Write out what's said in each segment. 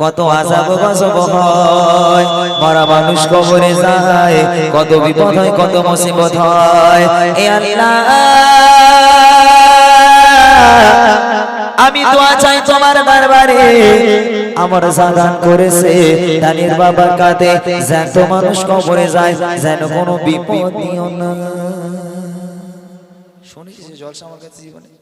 কত আজাব গজব হয়। মরা মানুষ কবরে যায়, কত বিপদ হয়, কত মুসিবত হয়। এ আল্লাহ, আমি দোয়া চাই তোমার আমার সাদান করেছে, দানির বাবার কাতে যত মানুষ কবরে যায়, যেন কোনো বিপদ দিও না। শুনেছিস জলসা আমার কাছে জীবনে?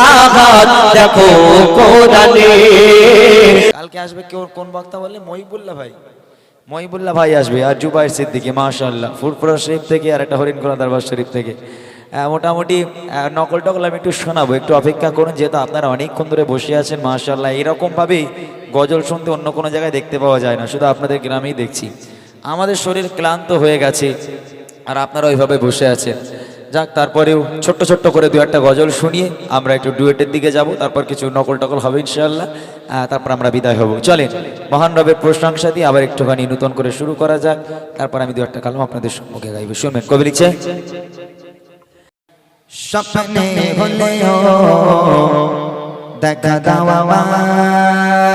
আঘাত দেখো কোরআনে কালকে আসবে কেউ কোন বক্তা বললে? মহিবুল্লাহ ভাই। মহিবুল্লাহ ভাই আসবে আর জুবাইর সিদ্দিকি মাশাল্লাহ ফুরপুরা শরীফ থেকে আর একটা হরিণখোলা দরবার শরীফ থেকে। মোটামুটি নকল টকল আমি একটু শোনাবো, একটু অপেক্ষা করুন, যেহেতু আপনারা অনেকক্ষণ ধরে বসে আছেন মাশাল্লাহ এরকমভাবেই গজল শুনতে অন্য কোনো জায়গায় দেখতে পাওয়া যায় না, শুধু আপনাদের গ্রামেই দেখছি। আমাদের শরীর ক্লান্ত হয়ে গেছে, আর আপনারা ওইভাবে বসে আছেন। যাক, তারপরেও ছোট্ট ছোট্ট করে দু একটা গজল শুনিয়ে আমরা একটু ডুয়েটের দিকে যাব, তারপর কিছু নকল টকল হবে ইনশাল্লাহ তারপর আমরা বিদায় হব। চলেন, মহান রবের প্রশংসা দিয়ে আবার একটুখানি নূতন করে শুরু করা যাক, তারপর আমি দু একটা কালাম আপনাদের সম্মুখে গাইব। শুনবেন, কবি লিখছে দেখা দাও আমার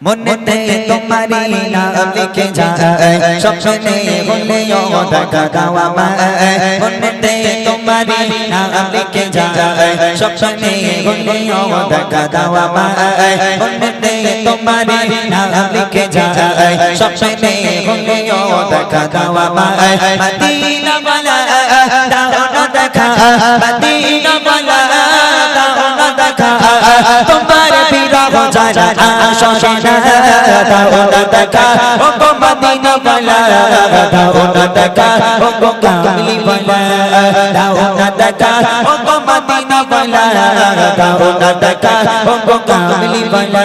মনেতে তোমারি নাম লিখে যায় স্বপ্নে হলেও দেখা দাও আমার মনেতে তোমারি নাম লিখে যায় স্বপ্নে হলেও দেখা দাও আমার মনেতে তোমারি নাম লিখে যায় স্বপ্নে হলেও দেখা দাও আমার মদিনা বালা দাও না দেখা। মদিনা বালা দাও না দেখা তোমার বিরহ দাও দেখা ও গো মদিনা বালা দাও দেখা ও গো কামলি বালা দাও দেখা ও গো মদিনা বালা দাও দেখা ও গো কামলি বালা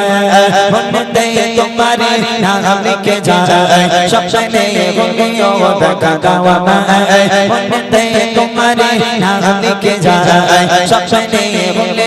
মনতে তোমারে নাম লিখে যায় স্বপ্নে ভঙ্গিও দেখা গাওয়া মায় তোমারে নাম লিখে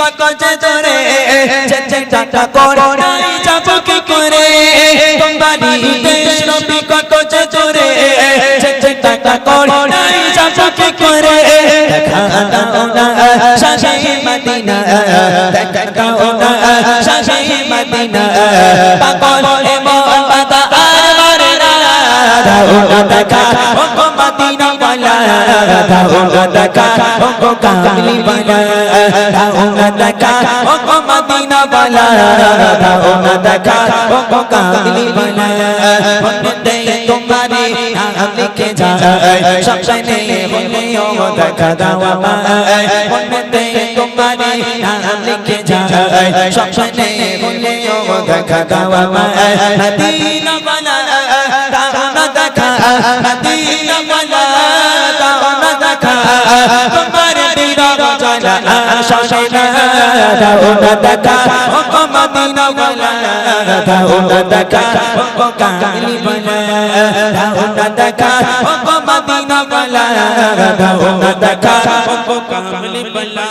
কত যে ধরে টাটা করে যাব কি করে? তোমারি দেশ নবী কত যে ধরে টাটা করে যাব কি করে? দেখা দাও না, শাহে মদিনা, দেখা দাও না, শাহে মদিনা দাও না ও কামলি বালা দাও না ও মদিনা বালা দাও না ও কামলি বালা মনে তোমারে নাম লিখে যায় স্বপ্নে হলেও দেখা দাও আমায় মনে তোমারে নাম লিখে যায় স্বপ্নে হলেও দেখা দাও আমায় মদিনা তোমার বিরহ জানা শোনা দাও না দেখা। ও মদিনা দাও না দেখা। ও গো কামলি বালা না দেখা। ও মদিনা দাও না দেখা। ও গো কামলি বালা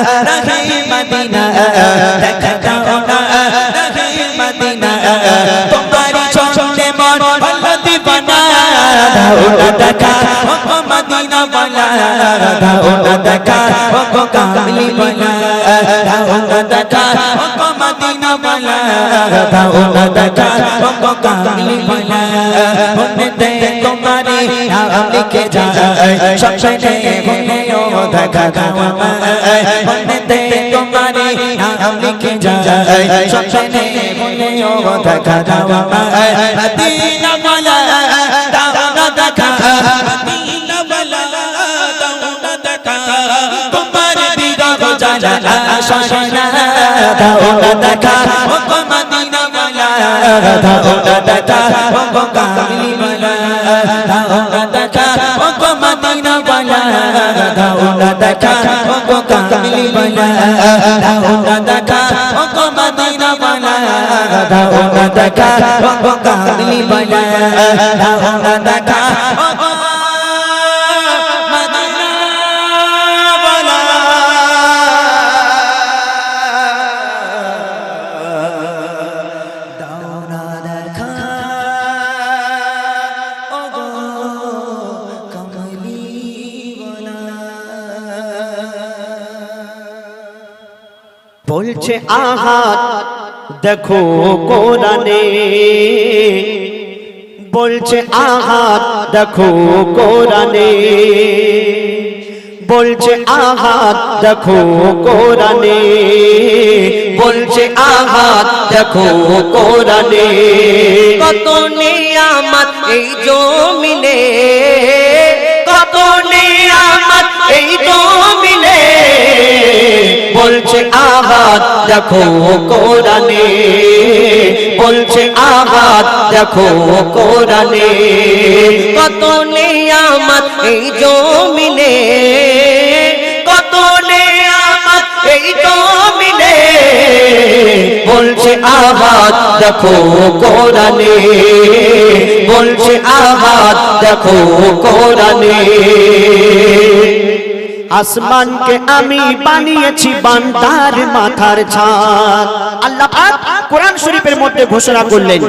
রহে মদিনা দেখা দাও না রহে মদিনা তোমারি চলে মন ভালো দিবানা দাও না দেখা ও মদিনা বালা দাও না দেখা ও কামলি বালা দাও না দেখা ও মদিনা বালা দাও না দেখা ও কামলি বালা মনেতে তোমারি নাম লিখে যায় স্বপ্নে ভুলেও দেখা দাও আমায় মনেতে তোমারি নাম লিখে যায় স্বপ্নে ভুলেও দেখা দাও মদিনা বালা দাও দেখা মদিনা বালা দাও দেখা তোমার বিরহ জ্বালা শশনা দাও দেখা মদিনা বালা দাও দেখা ও কামলি বালা দেখা মদিনা দাও না দেখা ও কামলি বালা দাও না দেখা ও মদিনা বালা দাও না দেখা ও কামলি বালা দাও না দেখা বলছে, আহাত, দেখো কোরআনে। বলছে, আহাত, দেখো কোরআনে। বলছে, আহাত, দেখো কোরআনে। বলছে, আহাত, দেখো কোরআনে। কত নিয়ামত আহাত দেখো কোরআনে। বলছে আহাত দেখো কোরআনে। কত নিয়ামত এই জমিনে, কত নিয়ামত এই জমিনে। বলছে আহাত দেখো কোরআনে। বলছে আহাত দেখো কোরআনে। আসমানকে আমি বানিয়েছি বান্দার মাথার ছাদ আল্লাহ কোরআন শরীফের মধ্যে ঘোষণা করলেন,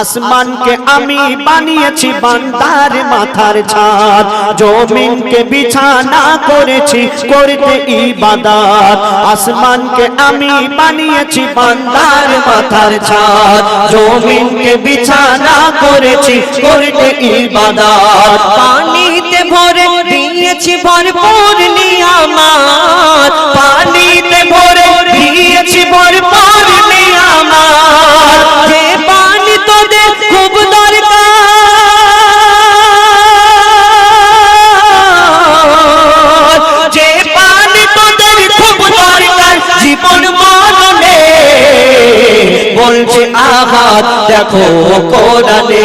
আসমানকে আমি বানিয়েছি বান্দার মাথার ছাদ জমিনকে বিছানা করেছি, করতে ইবাদত। আসমানকে আমি বানিয়েছি বান্দার মাথার ছাদ জমিনকে বিছানা করেছি, করতে ইবাদত। পানিতে ভরে দিয়েছি ভরপুর নিয়ামত। পানিতে ভরে দিয়েছি ভরপুর নিয়ামত। যে পানি তোদের খুব দরকার। যে পানি তোদের খুব দরকার, জীবন মরণে বলছে, আহাত, দেখো কোরআনে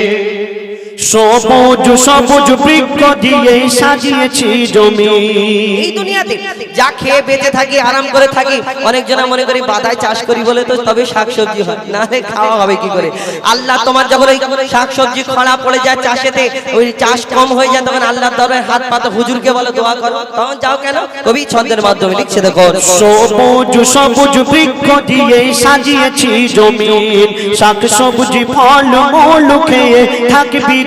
সবুজ সবুজ বৃক্ষ দিয়ে সাজিয়েছি জমি। এই দুনিয়াতে যা খেয়ে বেঁচে থাকি আরাম করে থাকি অনেকজনা মনে করি বাদায় চাষ করি বলে তো তবে শাকসবজি হয়। না খাওয়া হবে কি করে? আল্লাহ তোমার যখন ওই শাকসবজি খরা পড়ে যায় চাষেতে ওই চাষ কম হয়ে যায় তখন আল্লাহর দরবারে হাত পাতো হুজুরকে বলো দোয়া করো। তখন যাও কেন? কবি ছন্দের মাধ্যমে লিখছে দেখো সবুজ সবুজ বৃক্ষ দিয়ে সাজিয়েছি জমিন শাক সবুজি ফল মূল খেয়ে থাকবি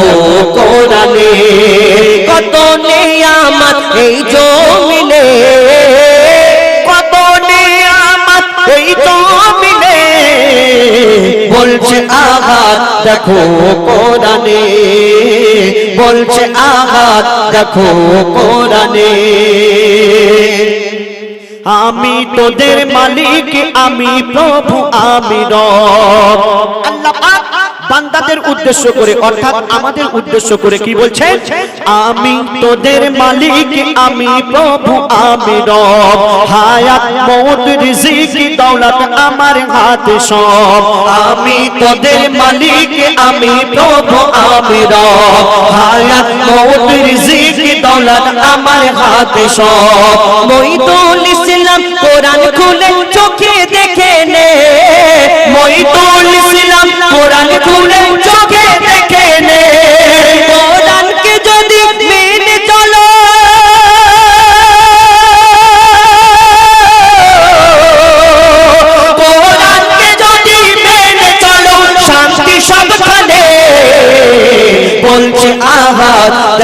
ও কোরআনে কত নিয়ামত এই জমিনে? কত নিয়ামত এই জমিনে? বলছে আঘাত দেখো কোরআনে বলছে আঘাত দেখো কোরআনে আমি তোদের মালিক, আমি প্রভু, আমি রব। আল্লাহ বান্দাদের উদ্দেশ্য করে অর্থাৎ আমাদের উদ্দেশ্য করে কি বলছে আমি তোদের মালিক আমি প্রভু আমি রব। হায়াত মৌত রিজিক দৌলত আমার হাতে সব। আমি তোদের মালিক আমি প্রভু আমি রব। হায়াত মৌত রিজিক দৌলত আমার হাতে সব। মইদুল ইসলাম কোরআন খুলে চোখে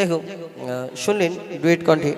যাই হোক শুনলেন ডুয়েট কণ্ঠে।